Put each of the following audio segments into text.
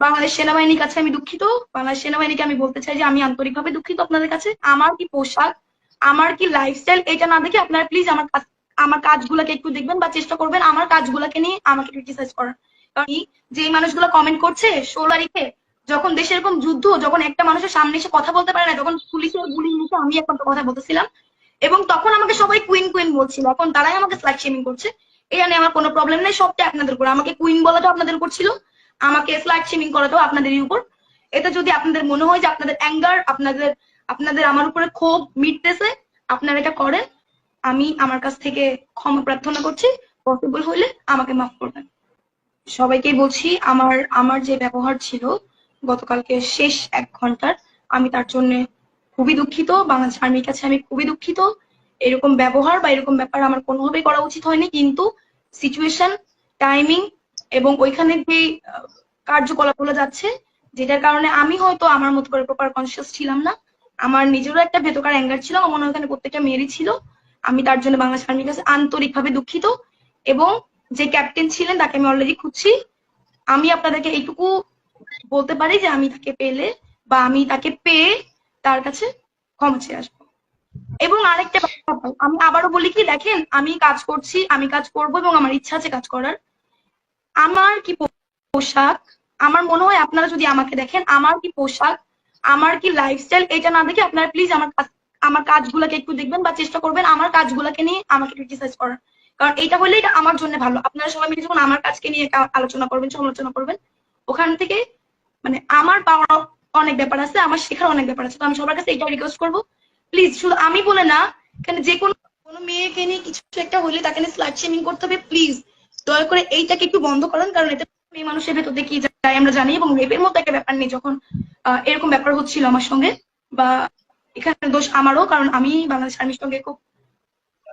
বাংলাদেশ সেনাবাহিনীর কাছে আমি দুঃখিত। বাংলাদেশ সেনাবাহিনীকে আমি বলতে চাই যে আমি আন্তরিকভাবে দুঃখিত আপনাদের কাছে। আমার কি পোশাক, আমার কি লাইফস্টাইল এটা না দেখে আপনারা প্লিজ আমার আমার কাজগুলোকে একটু দেখবেন বা চেষ্টা করবেন আমার কাজগুলোকে নিয়ে আমাকে ক্রিটিসাইজ করার। কারণ যে মানুষগুলো কমেন্ট করছে, ষোলো তারিখে যখন দেশে এরকম যুদ্ধ, যখন একটা মানুষের সামনে এসে কথা বলতে পারে না, যখন পুলিশের গুলি মুখে আমি এখন কথা বলতেছিলাম, এবং তখন আমাকে সবাই কুইন কুইন বলছিল, এখন তারাই আমাকে স্লাইক শেমিং করছে। এটা নিয়ে আমার কোনো প্রবলেম নেই সবটা আপনাদের উপর। আমাকে কুইন বলাটা আপনাদের উপর ছিল। আমাকে স্লাইড শেমিং করাটাও আপনাদেরই উপর। এটা যদি আপনাদের মনে হয় যে আপনাদের অ্যাঙ্গার আপনাদের আপনাদের আমার উপরে ক্ষোভ মিটতেছে, আপনারা এটা করেন। আমি আমার কাছ থেকে ক্ষমা প্রার্থনা করছি। পসিবল হইলে আমাকে মাফ করবেন। সবাইকেই বলছি, আমার আমার যে ব্যবহার ছিল গতকালকে শেষ এক ঘণ্টার, আমি তার জন্য খুবই দুঃখিত। বাংলাদেশ আর্মির কাছে আমি খুবই দুঃখিত। এরকম ব্যবহার বা এরকম ব্যাপার আমার কোনোভাবেই করা উচিত হয়নি। কিন্তু সিচুয়েশন টাইমিং এবং ওইখানে যে আহ, কার্যকলাপগুলো যাচ্ছে যেটার কারণে আমি হয়তো আমার মতো করে প্রপার কনসিয়াস ছিলাম না। আমার নিজেরও একটা ভেতকার অ্যাঙ্গার ছিল আমার মনে ওখানে প্রত্যেকটা মেয়েরই ছিল। আমি তার জন্য বাংলাদেশ আর্মির কাছে আন্তরিকভাবে দুঃখিত এবং যে ক্যাপ্টেন ছিলেন তাকে আমি অলরেডি খুঁজছি। আমি আপনাদেরকে এইটুকু বলতে পারি যে আমি তাকে পেলে বা আমি তাকে পেয়ে তার কাছে ক্ষমা চেয়ে আসব। এবং আরেকটা আমি আবারও বলি কি দেখেন আমি কাজ করছি আমি কাজ করব এবং আমার ইচ্ছা আছে কাজ করার। আমার কি পোশাক? আমার মনে হয় আপনারা যদি আমাকে দেখেন, আমার কি পোশাক? আমার কি লাইফস্টাইল এটা না দেখে আপনারা প্লিজ আমার আমার কাজগুলোকে একটু দেখবেন বা চেষ্টা করবেন আমার কাজগুলোকে নিয়ে আমাকে ক্রিটিসাইজ করার। কারণ এটা হলে এটা আমার জন্য ভালো। আপনারা সবাই মিলে যখন আমার কাজকে নিয়ে আলোচনা করবেন, সমালোচনা করবেন, ওখান থেকে মানে আমার পাওয়ার অনেক ব্যাপার আছে, আমার শেখার অনেক ব্যাপার আছে। তো আমি সবার কাছে এটা রিকোয়েস্ট করব। প্লিজ শুধু আমি বলে না, এখানে যে কোনো কোনো মেয়েকে নিয়ে কিছু একটা হলে তাকে নিয়ে স্লাট শেমিং করতে হবে প্লিজ দয়া করে এইটাকে একটু বন্ধ করেন, কারণ এটা মেয়ে মানুষের ভেতর দিয়ে কি যায় আমরা জানি এবং রেপের মতো একটা ব্যাপার নেই যখন এরকম ব্যাপার হচ্ছিল আমার সঙ্গে বা এখানে দোষ আমারও, কারণ আমি বাংলাদেশ আর্মির সঙ্গে খুব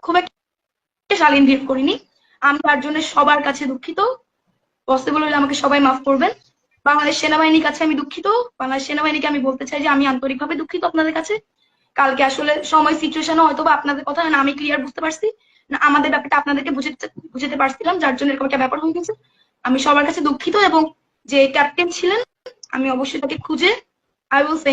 খুব একটা শালীন বিহেভ করিনি। আমি তার জন্য সবার কাছে দুঃখিত। পসিবল হলে আমাকে সবাই মাফ করবেন। বাংলাদেশ সেনাবাহিনীর কাছে আমি দুঃখিত। বাংলাদেশ সেনাবাহিনীকে আমি বলতে চাই যে আমি আন্তরিকভাবে দুঃখিত আপনাদের কাছে। কালকে আসলে সময় সিচুয়েশন হয়তো বা আপনাদের কথা না, আমি ক্লিয়ার বুঝতে পারছি। আমাদের ব্যাপারটা আপনাদেরকে বুঝাতে পারছিলাম, যার জন্য এরকম একটা ব্যাপার হয়ে গেছে। আমি সবার কাছে দুঃখিত এবং যে ক্যাপ্টেন ছিলেন, আমি অবশ্যই তাকে খুঁজে আই উইল সে